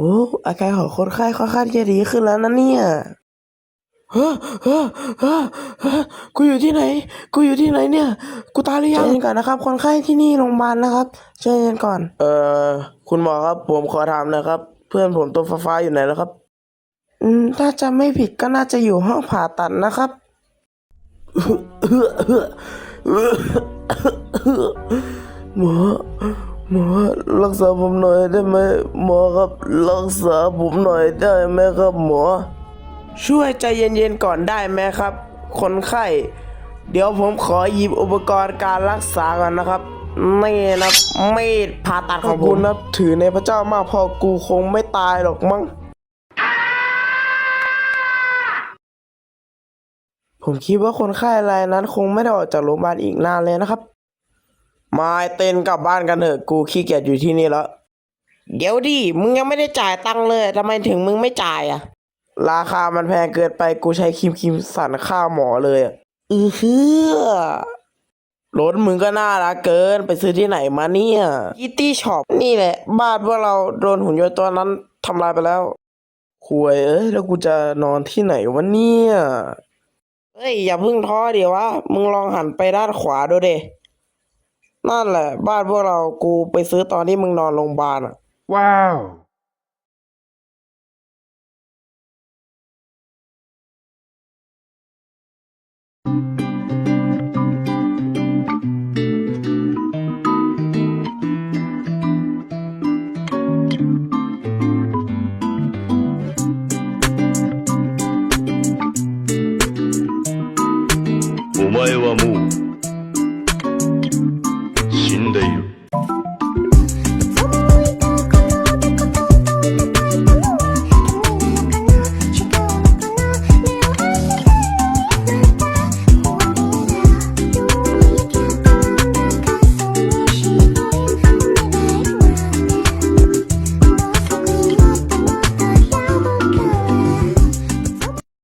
โอ้อาการของคนไข้ค่อนข้างจะดีขึ้นแล้วนะเนี่ยเฮ้อเฮ้อเฮ้อเฮ้อกูอยู่ที่ไหน กูอยู่ที่ไหนเนี่ย กูตายหรือยังใจเย็นก่อนนะครับ คนไข้ที่นี่โรงพยาบาลนะครับใจเย็นก่อน เอ่อ คุณหมอครับ ผมขอถามนะครับ เพื่อนผมตัวฟ้าๆอยู่ไหนแล้วครับ อืม ถ้าจะไม่ผิดก็น่าจะอยู่ห้องผ่าตัดนะครับ หมอ หมอรักษาผมหน่อยได้ไหมหมอครับรักษาผมหน่อยได้ไหมครับหมอ ช่วยใจเย็นๆก่อนได้ไหมครับ คนไข้ เดี๋ยวผมขอหยิบอุปกรณ์การรักษาก่อนนะครับนี่นะมีดผ่าตัดของผมนับถือในพระเจ้ามากพอกูคงไม่ตายหรอกมั้งผมคิดว่าคนไข้รายนั้นคงไม่ได้ออกจากโรงพยาบาลอีกนานเลยนะครับ มาไอ้เต้นกลับบ้านกันเถอะกูขี้เกียจอยู่ที่นี่แล้ว เดี๋ยวดิมึงยังไม่ได้จ่ายตังค์เลยทำไมถึงมึงไม่จ่ายอะ ราคามันแพงเกินไปกูใช้ครีมครีมสันค่าหมอเลยอะอือฮือรถมึงก็น่ารักเกินไปซื้อที่ไหนมาเนี่ยคิตตี้ช็อปนี่แหละ บ้านพวกเราโดนหุ่นยนต์ตัวนั้นทำลายไปแล้วคุยเอ้ยแล้วกูจะนอนที่ไหนวะเนี่ย เอ้ย อย่าเพึ่งท้อเดี๋ยววะ มึงลองหันไปด้านขวาดูเด นั่นแหละ บ้านพวกเรากูไปซื้อตอนที่มึงนอนโรงพยาบาลอะ ว้าวお前はもう